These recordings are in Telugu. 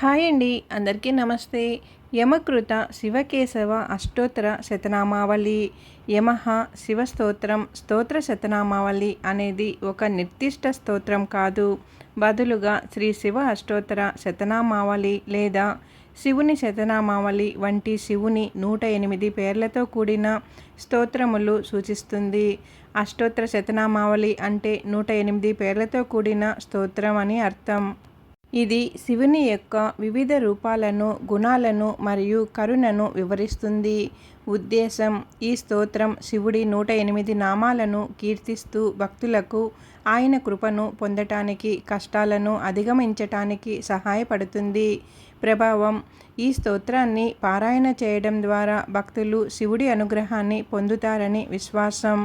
హాయ్ అండి. అందరికీ నమస్తే. యమకృత శివకేశవ అష్టోత్తర శతనామావళి. యమహ శివస్తోత్రం స్తోత్ర శతనామావళి అనేది ఒక నిర్దిష్ట స్తోత్రం కాదు. బదులుగా శ్రీ శివ అష్టోత్తర శతనామావళి లేదా శివుని శతనామావళి వంటి శివుని నూట ఎనిమిది పేర్లతో కూడిన స్తోత్రములు సూచిస్తుంది. అష్టోత్తర శతనామావళి అంటే నూట ఎనిమిది పేర్లతో కూడిన స్తోత్రం అని అర్థం. ఇది శివుని యొక్క వివిధ రూపాలను గుణాలను మరియు కరుణను వివరిస్తుంది. ఉద్దేశం ఈ స్తోత్రం శివుడి నూట ఎనిమిది నామాలను కీర్తిస్తూ భక్తులకు ఆయన కృపను పొందటానికి కష్టాలను అధిగమించటానికి సహాయపడుతుంది. ప్రభావం ఈ స్తోత్రాన్ని పారాయణ చేయడం ద్వారా భక్తులు శివుడి అనుగ్రహాన్ని పొందుతారని విశ్వాసం.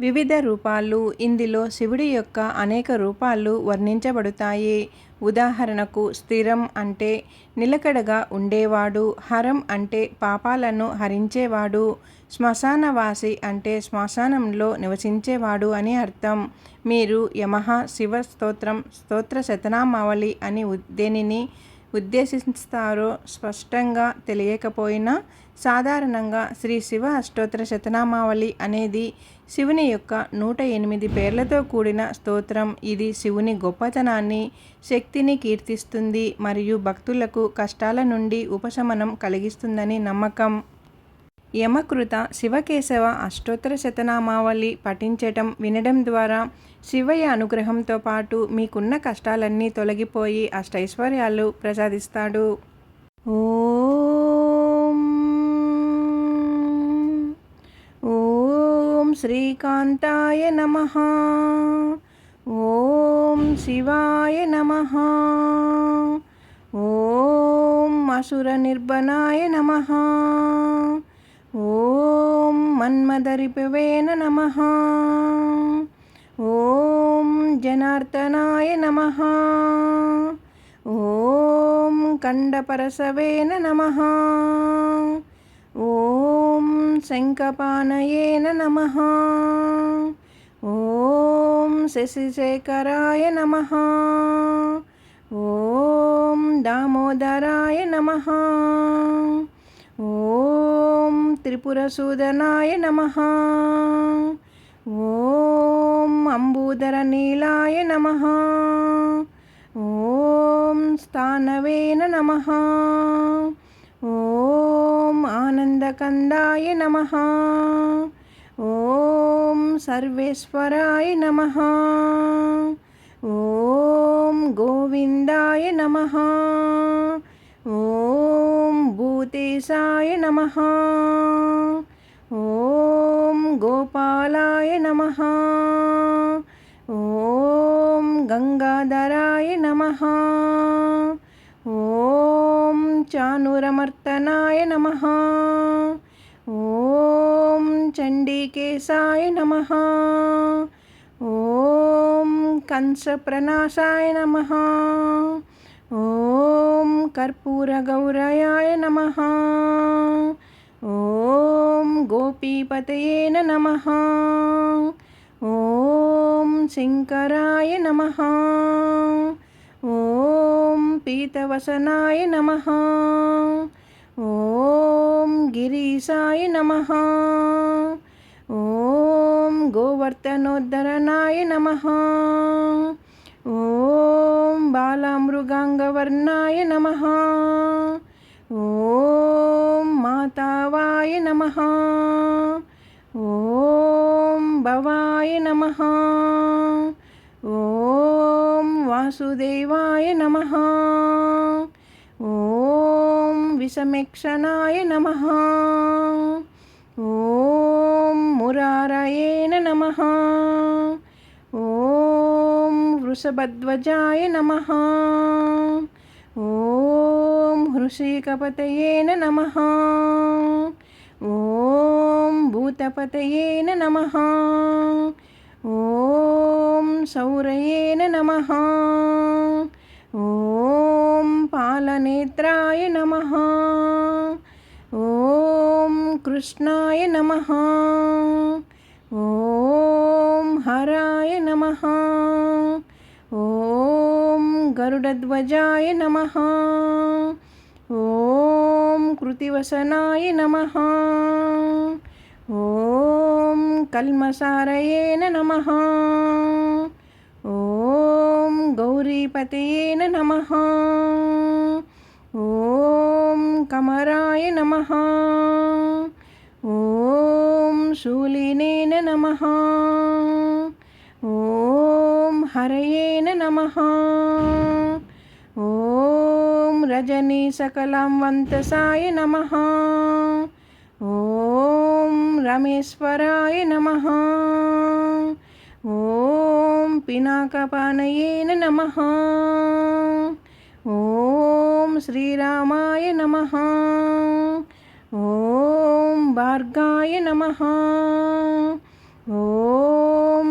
వివిధ రూపాలు ఇందులో శివుడి యొక్క అనేక రూపాలు వర్ణించబడతాయి. ఉదాహరణకు స్థిరం అంటే నిలకడగా ఉండేవాడు హరం అంటే పాపాలను హరించేవాడు శ్మశానవాసి అంటే శ్మశానంలో నివసించేవాడు అని అర్థం. మీరు యమహ శివ స్తోత్రం స్తోత్ర శతనామావళి అని దేనిని ఉద్దేశిస్తారో స్పష్టంగా తెలియకపోయినా సాధారణంగా శ్రీ శివ అష్టోత్తర శతనామావళి అనేది శివుని యొక్క నూట ఎనిమిది పేర్లతో కూడిన స్తోత్రం. ఇది శివుని గొప్పతనాన్ని శక్తిని కీర్తిస్తుంది మరియు భక్తులకు కష్టాల నుండి ఉపశమనం కలిగిస్తుందని నమ్మకం. యమకృత శివకేశవ అష్టోత్తర శతనామావళి పఠించటం వినడం ద్వారా శివయ్య అనుగ్రహంతో పాటు మీకున్న కష్టాలన్నీ తొలగిపోయి అష్టైశ్వర్యాలు ప్రసాదిస్తాడు. ఓం ఓం శ్రీకాంతాయ నమ. ఓం శివాయ నమ. ఓం అసుర నిర్భనాయ నమ. ఓం మన్మదరిపవేన నమ. ఓం జనార్దనాయ నమ. ఓం కండపరసవేన నమ. ఓం శంఖపానయేన నమ. ఓం శశిశేఖరాయ నమ. ఓం దామోదరాయ నమ. ఓం త్రిపురసూదనాయ నమ. ఓం అంబూదర నీలాయ నమ. ఓం స్థానవేన నమ. ఓం ఆనందకందాయ నమ. ఓం సర్వేశ్వరాయ నమ. ఓం గోవిందాయ నమ. ఓం భూతేశాయ నమ. ఓం గోపాలాయ నమ. ఓం గంగాధరాయ నమ. ఓం చానురమర్తనాయ నమ. ఓం చండీకేశాయ నమ. ఓం కంసప్రనాశాయ నమ. ఓం కర్పూర గౌరయాయ నమ. ఓం గోపీపతయే నమ. ఓం శంకరాయ నమ. ఓం పీతవసనాయ నమ. ఓం గిరీశాయ నమ. ఓం గోవర్ధనోద్ధరణాయ నమ. ఓం బాలామృగాంగవర్ణాయ నమ. ఓం మాతావాయ నమ. ఓం భవాయ నమ. ఓం వాసుదేవాయ నమ. ఓం విషమేక్షణాయ నమ. ఓం మురారయేణ నమ. వృషభధ్వజాయ నమ. ఓం హృషీకపతయేన నమ. ఓం భూతపతయేన నమ. ఓం సౌరయేన నమ. ఓం పాలనేత్రాయ నమ. ఓం కృష్ణాయ నమ. ఓం హరాయ నమ. ఓం गरुडध्वजाय नमः ॐ कृतिवसनाय नमः ॐ कल्मसारये नमः ॐ गौरीपतये नमः ॐ कमराय नमः ॐ शूलिनेन नमः హరయేన నమ. ఓం రజనీ సకలం వంతసాయ నమ. ఓం రమేశ్వరాయ నమ. ఓం పినాకపానయేన నమ. ఓం శ్రీరామాయ నమ. ఓం భార్గాయ నమ. ఓం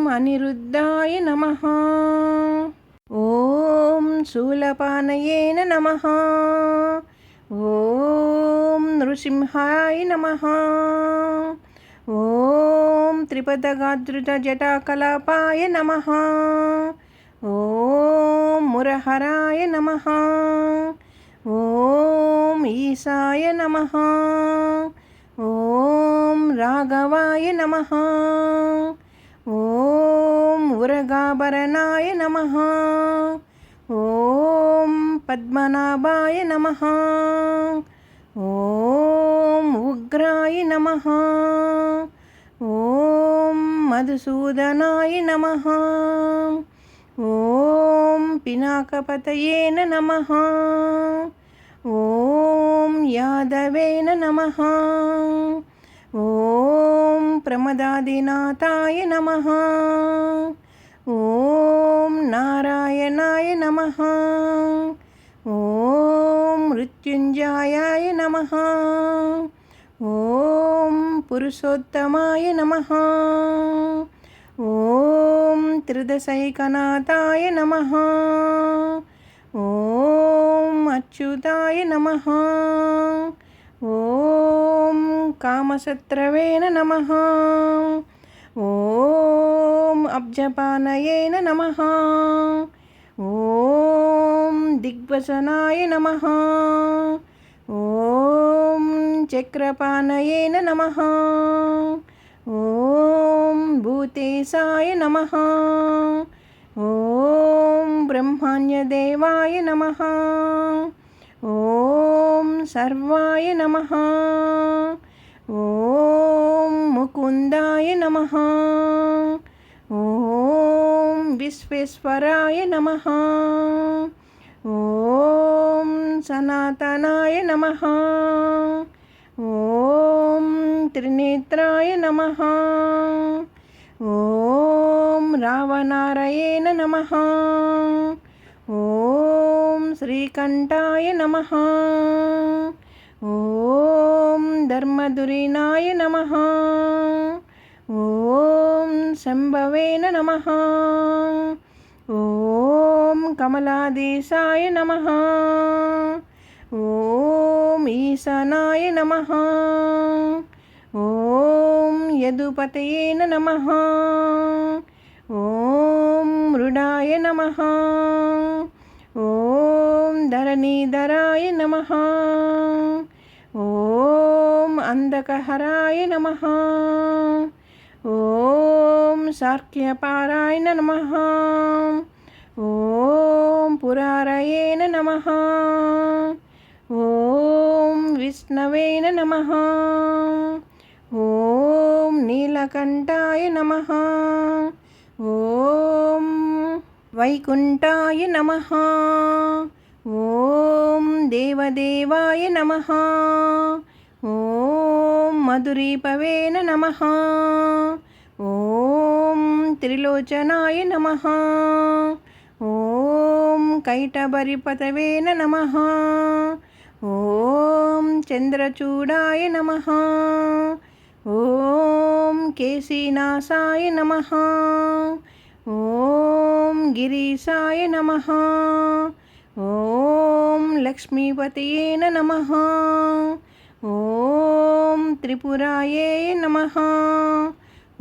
అనిరుద్ధాయ నమ. ఓం శూలపానయేన నమ. ఓం నృసింహాయ నమ. ఓం త్రిపదగాదృతజటాకలాపాయ నమ. ఓం మురహరాయ నమ. ఓం ఈశాయ నమ. ఓం రాఘవాయ నమ. ఓం ఉరగాభరణాయ నమ. ఓం పద్మనాభాయ నమ. ఓం ఉగ్రాయ నమ. ఓం మధుసూదనాయ నమ. ఓం పినాకపతయే నమ. ఓం యాదవేన నమ. ఓం ప్రమదాదినాథాయ నమ ఓం నారాయణాయ నమ ఓం మృత్యుంజాయాయ నమ ఓం పురుషోత్తమాయ నమ ఓం త్రిదశైకనాథాయ నమ ఓం అచ్యుతాయ నమ ఓం కామశత్రవేన నమ. ఓం అబ్జపానయేన నమ. ఓం దిగ్వసనాయ నమ. ఓం చక్రపానయేన నమ. ఓం భూతేశాయ నమ. ఓం బ్రహ్మాణ్యదేవాయ నమ. ఓం సర్వాయ నమ. ఓం ముకుందాయ నమ. ఓం విశ్వేశ్వరాయ నమ. ఓం సనాతనాయ నమ. ఓం త్రినేత్రాయ నమ. ఓం రావణారయేణ నమ. ఓం శ్రీకంఠాయ నమ. ఓం ధర్మధురినాయ నమ. ఓం శంభవేన నమ. ఓం కమలాదేశాయ నమ. ఓం ఈశానాయ నమ. ఓం యదుపతయే నమ. ఓం మృడాయ నమ. ఓం ధరణీధరాయ నమ. ఓం అంధకహరాయ నమ. ఓం సార్క్యపారాయణ నమ. ఓం పురారయేణ నమ. ఓం విష్ణవేన నమ. ఓం నీలకంఠాయ నమ. ఓం వైకుంఠాయ నమ. ఓం దేవదేవాయ నమ. ఓం మధురీపవేన నమ. ఓం త్రిలోచనాయ నమ. ఓం కైటబరిపతవేన నమ. ఓం చంద్రచూడాయ నమ. ఓం కేశీనాశాయ నమ. ఓం గిరీశాయ నమ. ఓం లక్ష్మీపతయే నమ. ఓం త్రిపురాయే నమ.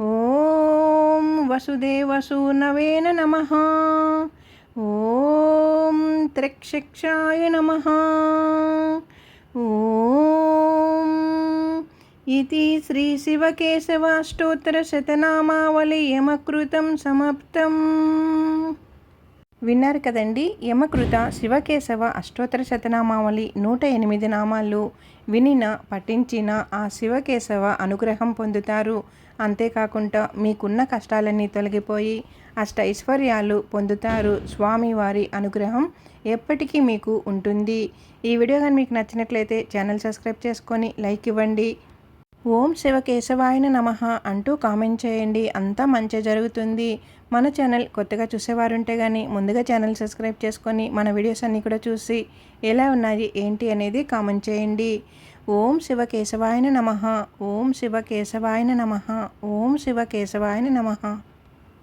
ఓం వసుదేవసూనవే నమ. ఓం త్రిక్షక్షాయ నమ. ఓం ఇది శ్రీ శివకేశవాష్టోత్తరశతనామావళి యమకృతం సమాప్తం. విన్నారు కదండి. యమకృత శివకేశవ అష్టోత్తర శతనామావళి నూట ఎనిమిది నామాలు. వినిన పఠించిన ఆ శివకేశవ అనుగ్రహం పొందుతారు. అంతేకాకుండా మీకున్న కష్టాలన్నీ తొలగిపోయి అష్ట ఐశ్వర్యాలు పొందుతారు. స్వామివారి అనుగ్రహం ఎప్పటికీ మీకు ఉంటుంది. ఈ వీడియో కానీ మీకు నచ్చినట్లయితే ఛానల్ సబ్స్క్రైబ్ చేసుకొని లైక్ ఇవ్వండి. ఓం శివకేశవాయన నమ అంటూ కామెంట్ చేయండి. అంతా మంచి జరుగుతుంది. మన ఛానల్ కొత్తగా చూసేవారుంటే కానీ ముందుగా ఛానల్ సబ్స్క్రైబ్ చేసుకొని మన వీడియోస్ అన్నీ కూడా చూసి ఎలా ఉన్నాయి ఏంటి అనేది కామెంట్ చేయండి. ఓం శివకేశవాయన నమ. ఓం శివకేశవాయన నమ. ఓం శివకేశవాయన నమ.